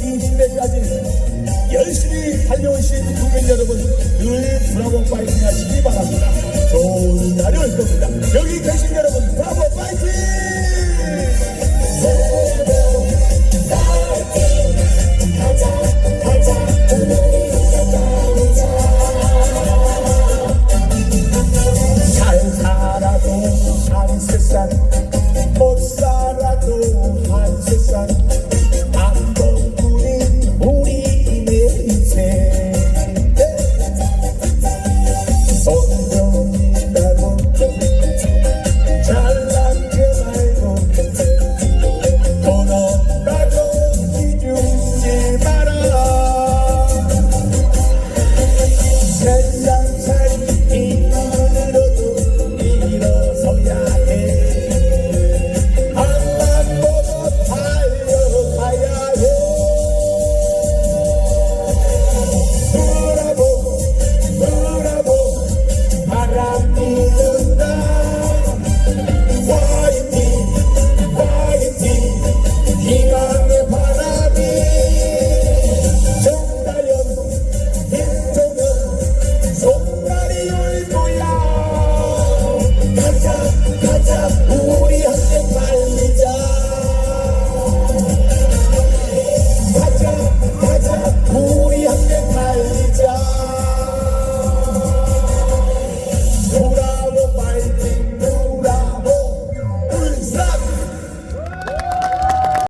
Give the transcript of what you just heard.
20대까지 열심히 달려오신 국민 여러분 늘 브라보 파이팅 하시기 바랍니다. 좋은 날이 올 겁니다. 여기까지